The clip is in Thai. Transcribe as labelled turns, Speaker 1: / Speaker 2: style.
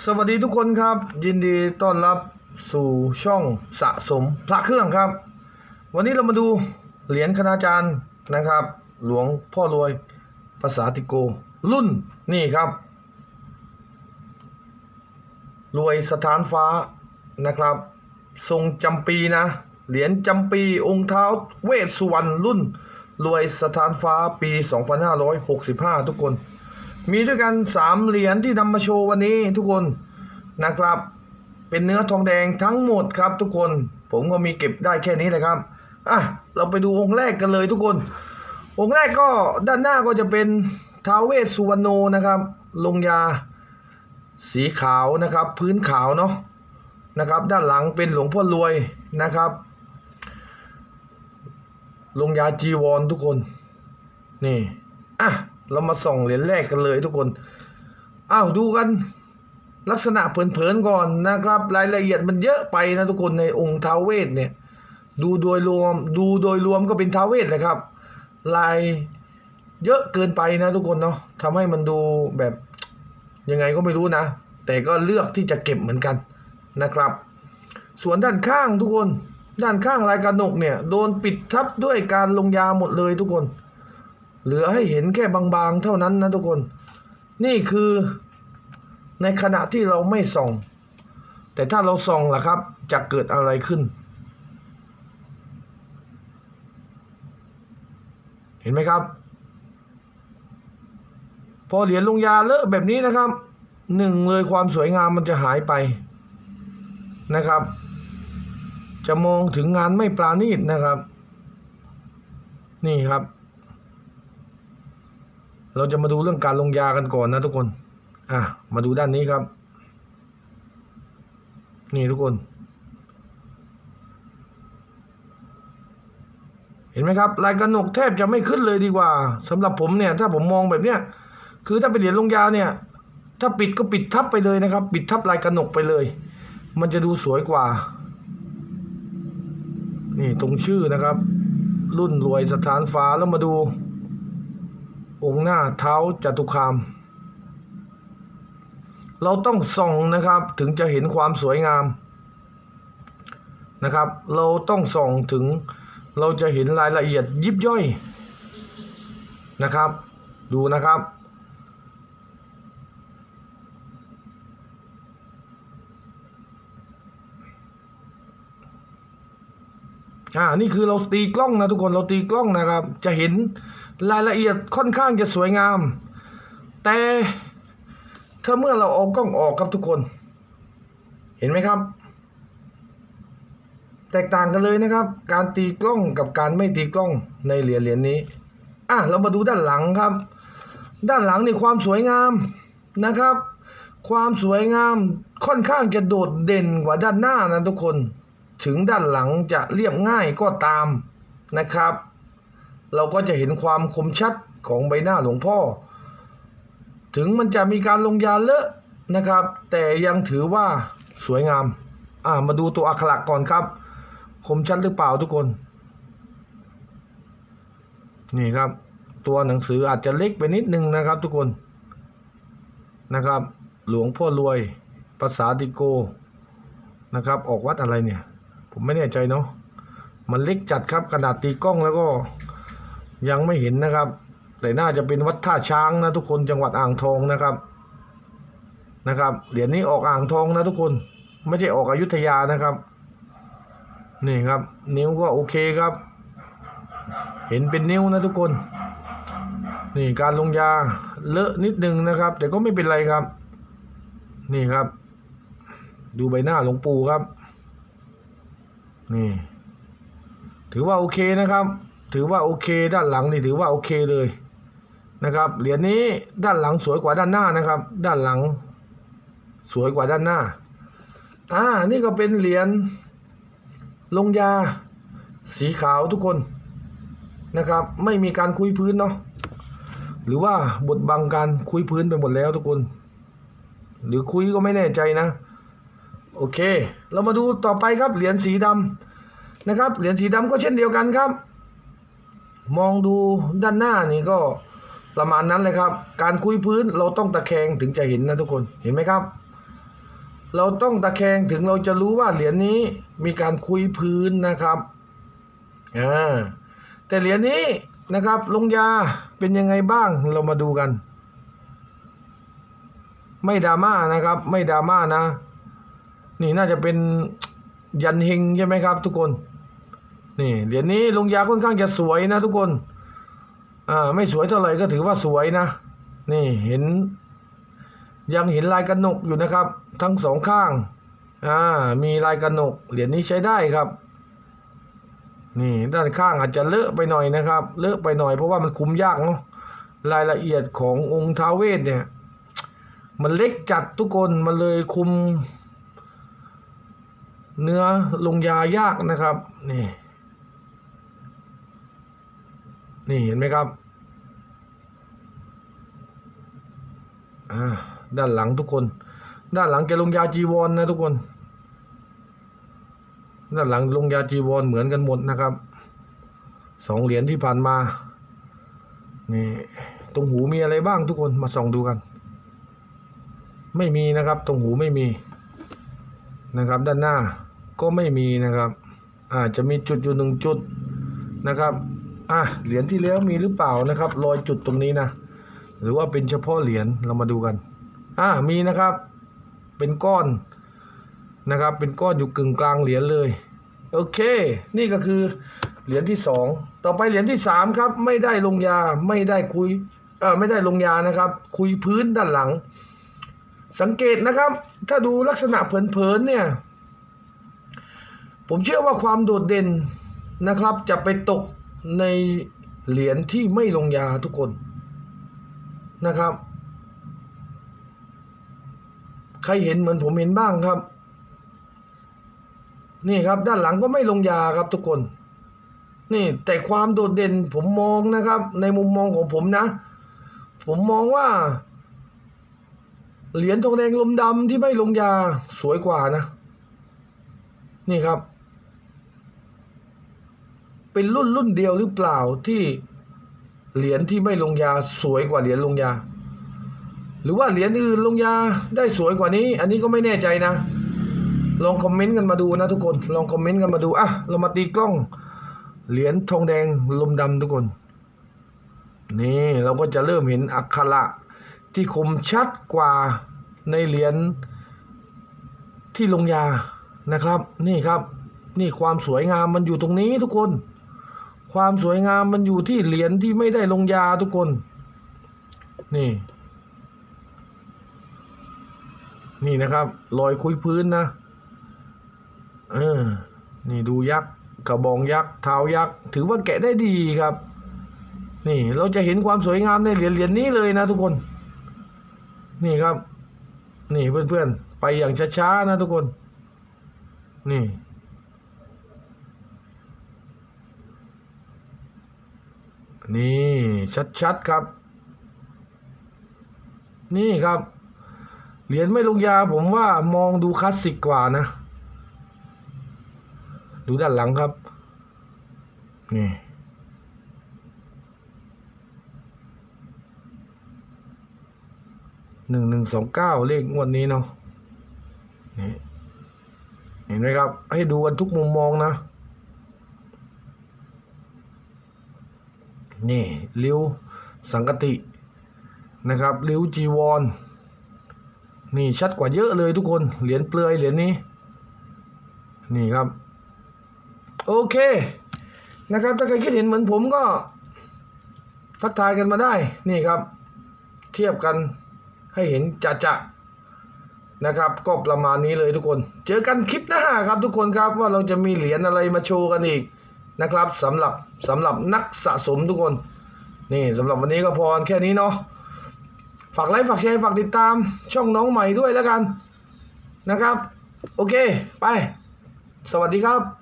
Speaker 1: สวัสดีทุกคนครับ ยินดีต้อนรับสู่ช่องสะสมพระเครื่องครับ วันนี้เรามาดูเหรียญคณาจารย์นะครับ หลวงพ่อรวยภาษาติโก รุ่นนี่ครับ รวยสถานฟ้านะครับ ทรงจำปีนะ เหรียญจำปีองค์เท้าเวสสุวรรณรุ่น รวยสถานฟ้าปี 2565 ทุกคน มีด้วยกัน3เหรียญที่นำมาโชว์วันนี้ทุกคนนะครับ เป็นเนื้อทองแดงทั้งหมดครับทุกคน ผมก็มีเก็บได้แค่นี้เลยครับอะเราไปดูองค์แรกกันเลยทุกคน องค์แรกก็ด้านหน้าก็จะเป็นท้าวเวสสุวรรณโนนะครับ ลงยาสีขาวนะครับ พื้นขาวเนาะนะครับ ด้านหลังเป็นหลวงพ่อรวยนะครับ ลงยาจีวรทุกคน นี่อะ เรามาส่องเหรียญแรกกันเลยทุกคนอ้าวดูกัน ลักษณะเผินๆก่อนนะครับ รายละเอียดมันเยอะไปนะทุกคนในองค์ท้าวเวทเนี่ย ดูโดยรวมดูโดยรวมก็เป็นท้าวเวทเลยครับ ลายเยอะเกินไปนะทุกคนเนาะทำให้มันดูแบบยังไงก็ไม่รู้นะ แต่ก็เลือกที่จะเก็บเหมือนกันนะครับ ส่วนด้านข้างทุกคน ด้านข้างลายกระหนกเนี่ย โดนปิดทับด้วยการลงยาหมดเลยทุกคน เหลือให้เห็นแค่บางๆ เท่านั้นนะทุกคน นี่คือในขณะที่เราไม่ส่อง แต่ถ้าเราส่องล่ะครับ จะเกิดอะไรขึ้น เห็นไหมครับ พอเหรียญลงยาเลอะแบบนี้นะครับหนึ่งเลยความสวยงามมันจะหายไปนะครับ จะมองถึงงานไม่ปราณีตนะครับ นี่ครับ เราจะมาดูเรื่องการลงยากันก่อนนะทุกคน อะ มาดูด้านนี้ครับ นี่ทุกคน เห็นไหมครับ ลายกระหนกแทบจะไม่ขึ้นเลยดีกว่าสำหรับผมเนี่ย ถ้าผมมองแบบเนี้ย คือถ้าเป็นเหรียญลงยาเนี่ย ถ้าปิดก็ปิดทับไปเลยนะครับ ปิดทับลายกระหนกไปเลย มันจะดูสวยกว่า นี่ตรงชื่อนะครับ รุ่นรวยสถานฟ้าแล้วมาดู องค์หน้าเท้าจตุคาม เราต้องส่องนะครับ ถึงจะเห็นความสวยงามนะครับ เราต้องส่องถึงเราจะเห็นรายละเอียดยิบย่อยนะครับ ดูนะครับ อ่า นี่คือเราตีกล้องนะทุกคน เราตีกล้องนะครับ จะเห็น รายละเอียดค่อนข้างจะสวยงาม แต่ถ้าเมื่อเราเอากล้องออกครับทุกคน เห็นไหมครับ แตกต่างกันเลยนะครับ การตีกล้องกับการไม่ตีกล้องในเหรียญเหรียญนี้อะเรามาดูด้านหลังครับ ด้านหลังนี่ความสวยงามนะครับ ความสวยงามค่อนข้างจะโดดเด่นกว่าด้านหน้านะทุกคน ถึงด้านหลังจะเรียบง่ายก็ตามนะครับ เราก็จะเห็นความคมชัดของใบหน้าหลวงพ่อ ถึงมันจะมีการลงยาเลอะนะครับ แต่ยังถือว่าสวยงาม อ่ามาดูตัวอักขระก่อนครับ คมชัดหรือเปล่าทุกคน นี่ครับ ตัวหนังสืออาจจะเล็กไปนิดนึงนะครับ ทุกคนนะครับ หลวงพ่อรวยภาษาติโกนะครับ ออกวัดอะไรเนี่ย ผมไม่แน่ใจเนาะมันเล็กจัดครับขนาดตีกล้องแล้วก็ ยังไม่เห็นนะครับ แต่น่าจะเป็นวัดท่าช้างนะทุกคนจังหวัดอ่างทองนะครับนะครับเหรียญนี้ออกอ่างทองนะทุกคนไม่ใช่ออกอยุธยานะครับ นี่ครับ นิ้วก็โอเคครับ เห็นเป็นนิ้วนะทุกคน นี่การลงยาเลอะนิดนึงนะครับ แต่ก็ไม่เป็นไรครับ นี่ครับ ดูใบหน้าหลวงปู่ครับ นี่ ถือว่าโอเคนะครับ ถือว่าโอเค ด้านหลังนี่ถือว่าโอเคเลยนะครับ เหรียญนี้ด้านหลังสวยกว่าด้านหน้านะครับ ด้านหลัง สวยกว่าด้านหน้า อ่า นี่ก็เป็นเหรียญลงยา สีขาวทุกคนนะครับ ไม่มีการคุยพื้นเนาะหรือว่าบดบังการคุยพื้นไปหมดแล้วทุกคน หรือคุยก็ไม่แน่ใจนะ โอเค เรามาดูต่อไปครับเหรียญสีดำนะครับ เหรียญสีดำก็เช่นเดียวกันครับ มองดูด้านหน้านี่ก็ประมาณนั้นเลยครับ การคุยพื้นเราต้องตะแคงถึงจะเห็นนะทุกคนเห็นไหมครับ เราต้องตะแคงถึงเราจะรู้ว่าเหรียญนี้มีการคุยพื้นนะครับอ่าแต่เหรียญนี้นะครับ ลงยาเป็นยังไงบ้างเรามาดูกัน ไม่ดราม่านะครับ ไม่ดราม่านะ นี่น่าจะเป็นยันเฮงใช่ไหมครับ ทุกคน นี่เหรียญนี้ลงยาค่อนข้างจะสวยนะทุกคนอ่าไม่สวยเท่าไหร่ก็ถือว่าสวยนะ นี่เห็น ยังเห็นลายกระหนกอยู่นะครับ ทั้งสองข้างอ่ามีลายกระหนก เหรียญนี้ใช้ได้ครับ นี่ด้านข้างอาจจะเลอะไปหน่อยนะครับ เลอะไปหน่อยเพราะว่ามันคุมยากเนาะรายละเอียดขององค์ท้าวเวสเนี่ย มันเล็กจัดทุกคนมันเลยคุม เนื้อลงยายากนะครับ นี่ นี่เห็นไหมครับอ่าด้านหลังทุกคน ด้านหลังจะลงยาจีวรนนะทุกคน ด้านหลังลงยาจีวรเหมือนกันหมดนะครับสองเหรียญที่ผ่านมานี่ตรงหูมีอะไรบ้างทุกคนมาส่องดูกัน ไม่มีนะครับ ตรงหูไม่มีนะครับ ด้านหน้าก็ไม่มีนะครับอาจจะมีจุดอยู่หนึ่งจุดนะครับ อะเหรียญที่แล้วมีหรือเปล่านะครับ รอยจุดตรงนี้นะ หรือว่าเป็นเฉพาะเหรียญเรามาดูกัน อ่ามีนะครับ เป็นก้อนนะครับ เป็นก้อนอยู่กึ่งกลางเหรียญเลย โอเค นี่ก็คือเหรียญที่สองต่อไปเหรียญที่สามครับ ไม่ได้ลงยาไม่ได้คุยเออไม่ได้ลงยานะครับ คุยพื้นด้านหลัง สังเกตนะครับ ถ้าดูลักษณะเผินๆเนี่ย ผมเชื่อว่าความโดดเด่นนะครับ จะไปตก ในเหรียญที่ไม่ลงยาทุกคนนะครับ ใครเห็นเหมือนผมเห็นบ้างครับ นี่ครับด้านหลังก็ไม่ลงยาครับทุกคน นี่แต่ความโดดเด่นผมมองนะครับ ในมุมมองของผมนะ ผมมองว่า เหรียญทองแดงลมดำที่ไม่ลงยาสวยกว่านะ นี่ครับ เป็นรุ่นรุ่นเดียวหรือเปล่าที่เหรียญที่ไม่ลงยาสวยกว่าเหรียญลงยา หรือว่าเหรียญอื่นลงยาได้สวยกว่านี้ อันนี้ก็ไม่แน่ใจนะ ลองคอมเมนต์กันมาดูนะทุกคนลองคอมเมนต์กันมาดูอะเรามาตีกล้อง เหรียญทองแดงลมดำทุกคน นี่เราก็จะเริ่มเห็นอักขระที่คมชัดกว่าในเหรียญที่ลงยานะครับ นี่ครับ นี่ความสวยงามมันอยู่ตรงนี้ทุกคน ความสวยงามมันอยู่ที่เหรียญที่ไม่ได้ลงยาทุกคน นี่ นี่นะครับรอยคุยพื้นนะเออนี่ดูยักษ์กระบองยักษ์เท้ายักษ์ถือว่าแกะได้ดีครับ นี่เราจะเห็นความสวยงามในเหรียญเหรียญนี้เลยนะทุกคน นี่ครับ นี่เพื่อนๆไปอย่างช้าๆนะทุกคน นี่ นี่ชัดๆครับ นี่ครับ เหรียญไม่ลงยาผมว่ามองดูคลาสสิกกว่านะ ดูด้านหลังครับ นี่หนึ่งหนึ่งสองเก้าเลขงวดนี้เนาะนี่เห็นไหมครับ ให้ดูกันทุกมุมมองนะ นี่ริ้วสังกตินะครับริ้วจีวร นี่ชัดกว่าเยอะเลยทุกคน เหรียญเปลือยเหรียญนี้ นี่ครับ โอเค นะครับ ถ้าใครคิดเห็นเหมือนผมก็ ทักทายกันมาได้ นี่ครับ เทียบกันให้เห็นจะจะนะครับ ก็ประมาณนี้เลยทุกคน เจอกันคลิปหน้าครับทุกคนครับว่าเราจะมีเหรียญอะไรมาโชว์กันอีก นะครับสำหรับสำหรับนักสะสมทุกคน นี่สำหรับวันนี้ก็พอแค่นี้เนาะฝากไลค์ฝากแชร์ฝากติดตามช่องน้องใหม่ด้วยแล้วกันนะครับ โอเค ไป สวัสดีครับ